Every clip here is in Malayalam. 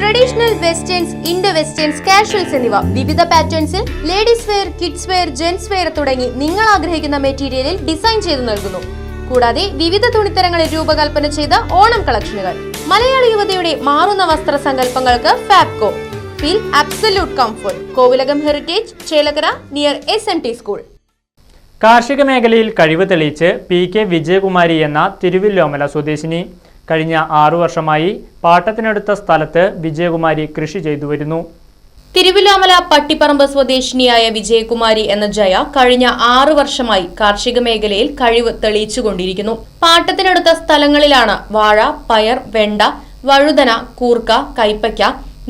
Traditional westerns Indo westerns casuals എന്നിവ. വിവിധ പാറ്റേൺസിൽ ladies wear kids wear gents wear തുടങ്ങി നിങ്ങൾ ആഗ്രഹിക്കുന്ന മെറ്റീരിയലിൽ ഡിസൈൻ ചെയ്തു നൽകുന്നു. കൂടാതെ വിവിധ തുണിത്തരങ്ങളിൽ രൂപകൽപ്പന ചെയ്ത ഓണം കളക്ഷനുകൾ. മലയാള യുവതയുടെ മാറുന്ന വസ്ത്ര സങ്കല്പങ്ങൾക്ക് Fabco feel absolute comfort Kovilakam heritage Chelakkara near S N T school കാർഷിക മേഖലയിൽ കഴിവ് തെളിയിച്ച് പി കെ വിജയകുമാരി എന്ന തിരുവില്ലോമല സ്വദേശിനി. കഴിഞ്ഞ ആറു വർഷമായി പാട്ടത്തിനടുത്ത സ്ഥലത്ത് വിജയകുമാരി കൃഷി ചെയ്തു വരുന്നു. തിരുവിലാമല പട്ടിപ്പറമ്പ് സ്വദേശിനിയായ വിജയകുമാരി എന്ന ജയ കഴിഞ്ഞ ആറു വർഷമായി കാർഷിക മേഖലയിൽ കഴിവ് തെളിയിച്ചുകൊണ്ടിരിക്കുന്നു. പാട്ടത്തിനടുത്ത സ്ഥലങ്ങളിലാണ് വാഴ പയർ വെണ്ട വഴുതന കൂർക്ക കൈപ്പയ്ക്ക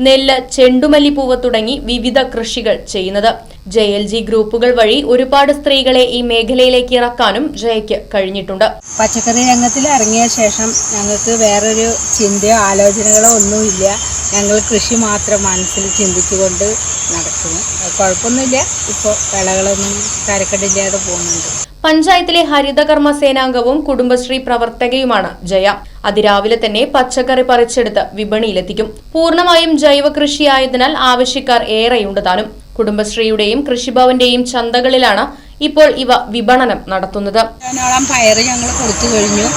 നെല്ല് ചെണ്ടുമല്ലിപ്പൂവ് തുടങ്ങി വിവിധ കൃഷികൾ ചെയ്യുന്നത്. ജെ എൽ ജി ഗ്രൂപ്പുകൾ വഴി ഒരുപാട് സ്ത്രീകളെ ഈ മേഖലയിലേക്ക് ഇറക്കാനും ജയയ്ക്ക് കഴിഞ്ഞിട്ടുണ്ട്. പച്ചക്കറി രംഗത്തിൽ ഇറങ്ങിയ ശേഷം ഞങ്ങൾക്ക് വേറൊരു ചിന്തയോ ആലോചനകളോ ഒന്നുമില്ല. ഞങ്ങൾ കൃഷി മാത്രം മനസ്സിൽ ചിന്തിച്ചുകൊണ്ട് നടക്കുന്നു. കുഴപ്പമൊന്നുമില്ല. ഇപ്പോൾ വിളകളൊന്നും തരക്കെട്ടില്ലാതെ പോകുന്നുണ്ട്. പഞ്ചായത്തിലെ ഹരിതകർമ്മ സേനാംഗവും കുടുംബശ്രീ പ്രവർത്തകയുമാണ് ജയ. അതിരാവിലെ തന്നെ പച്ചക്കറി പറിച്ചെടുത്ത് വിപണിയിലെത്തിക്കും. പൂർണമായും ജൈവ കൃഷിയായതിനാൽ ആവശ്യക്കാർ ഏറെയുണ്ട് താനും. കുടുംബശ്രീയുടെയും കൃഷിഭവന്റെയും ചന്തകളിലാണ് ഇപ്പോൾ ഇവ വിപണനം നടത്തുന്നത്. അതിനോളം പയർ ഞങ്ങൾ കൊടുത്തു കഴിഞ്ഞു.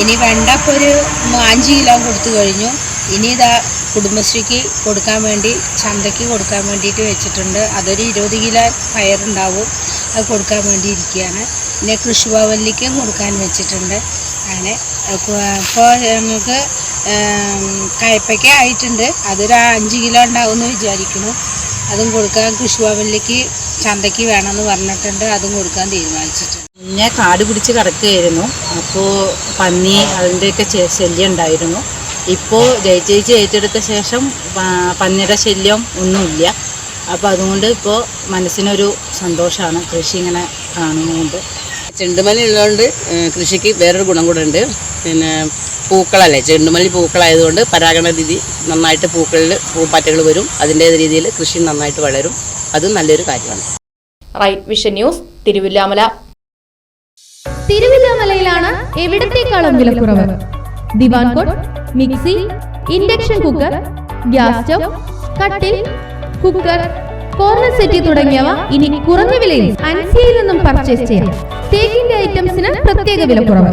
ഇനി വെണ്ട ഇപ്പോൾ ഒരു അഞ്ച് കിലോ കൊടുത്തു കഴിഞ്ഞു. ഇനി ഇതാ കുടുംബശ്രീക്ക് കൊടുക്കാൻ വേണ്ടി ചന്തയ്ക്ക് കൊടുക്കാൻ വേണ്ടിയിട്ട് വെച്ചിട്ടുണ്ട്. അതൊരു ഇരുപത് കിലോ പയറുണ്ടാവും അത് കൊടുക്കാൻ വേണ്ടി ഇരിക്കുകയാണ്. പിന്നെ കൃഷിഭവനിലേക്കും കൊടുക്കാൻ വെച്ചിട്ടുണ്ട്. അങ്ങനെ ഇപ്പോൾ ഞങ്ങൾക്ക് കയ്പയ്ക്ക ആയിട്ടുണ്ട്. അതൊരു അഞ്ച് കിലോ ഉണ്ടാവുമെന്ന് വിചാരിക്കുന്നു. അതും കൊടുക്കാൻ കൃഷിഭവനിലേക്ക് ചന്തയ്ക്ക് വേണമെന്ന് പറഞ്ഞിട്ടുണ്ട്. അതും കൊടുക്കാൻ തീരുമാനിച്ചിട്ടുണ്ട്. ഞാൻ കാട് പിടിച്ച് കിടക്കുകയായിരുന്നു. അപ്പോൾ പന്നി അതിന്റെയൊക്കെ ശല്യം ഉണ്ടായിരുന്നു. ഇപ്പോൾ ജയിച്ചേച്ചി ഏറ്റെടുത്ത ശേഷം പന്നിയുടെ ശല്യം ഒന്നുമില്ല. അപ്പോൾ അതുകൊണ്ട് ഇപ്പോൾ മനസ്സിനൊരു സന്തോഷമാണ് കൃഷി ഇങ്ങനെ കാണുന്നതുകൊണ്ട്. ചെണ്ടുമല്ലി ഉള്ളതുകൊണ്ട് കൃഷിക്ക് വേറൊരു ഗുണം കൂടെ ഉണ്ട്. പിന്നെ പൂക്കളല്ലേ ചെണ്ടുമല്ലി പൂക്കളായതുകൊണ്ട് പരാഗണ രീതി നന്നായിട്ട് പൂക്കളിൽ പൂപ്പാറ്റകൾ വരും. അതിന്റെ രീതിയിൽ കൃഷി നന്നായിട്ട് വളരും. അതും നല്ലൊരു കാര്യമാണ്. Right vision news Thiruvilwamala. തിരുവില്ലാമലയിലാണ് എവിടത്തേക്കാളും കുറവ് divan cot mixie induction cooker gas stove കട്ടിൽ കുക്കർ കോർണർ സെറ്റി തുടങ്ങിയവ ഇനി കുറഞ്ഞ വിലയിൽ അൻസിയയിൽ നിന്നും പർച്ചേസ് ചെയ്യാം. തേക്കിന്റെ ഐറ്റംസിന് പ്രത്യേക വിലക്കുറവ്